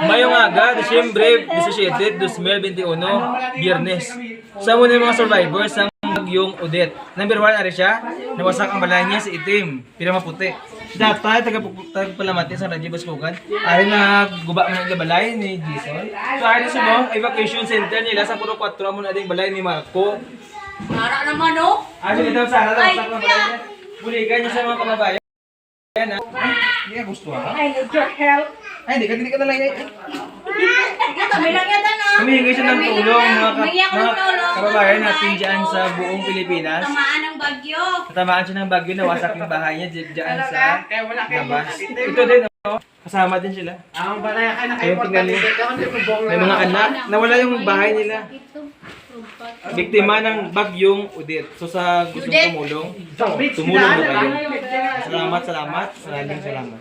Mayong aga, Disyembre 17, 2021, Biyernes. Sa muna yung mga survivors ng bagyong Odette. Number 1, ari siya, nawasak ang balay niya sa itim, pira maputi. Data, taga tagapalamatin sa Radyo Baskugan. Ay na guba mo ng balay ni Jason. So ay na mo, evacuation center nila sa Puro 4 mo na ding balay ni Marco. Para naman, oh. Ito sana Ay, nawasak ang kuya. balay niya. Buligan niya sa mga kababayan. Ayan, ah. Hindi ka gusto ha? I need your help. Ay, hindi ka, hindi ka na lang. eh. Sige, tabi lang yan, ano? Humihingi siya ng tulong mga, ka- Humingi ako ng mga tulong. kababayan natin dyan sa buong Pilipinas. Tamaan ng bagyo. Natamaan siya ng bagyo, nawasak yung bahay niya dyan, dyan sa labas. Ito din, oh. kasama din sila. Ang balaya ka na Ayun, tingnan niyo. May mga anak, nawala yung bahay nila. Biktima ng bagyong Udit. So sa gustong Udit. tumulong, tumulong po kayo. Salamat, salamat. Maraming salamat.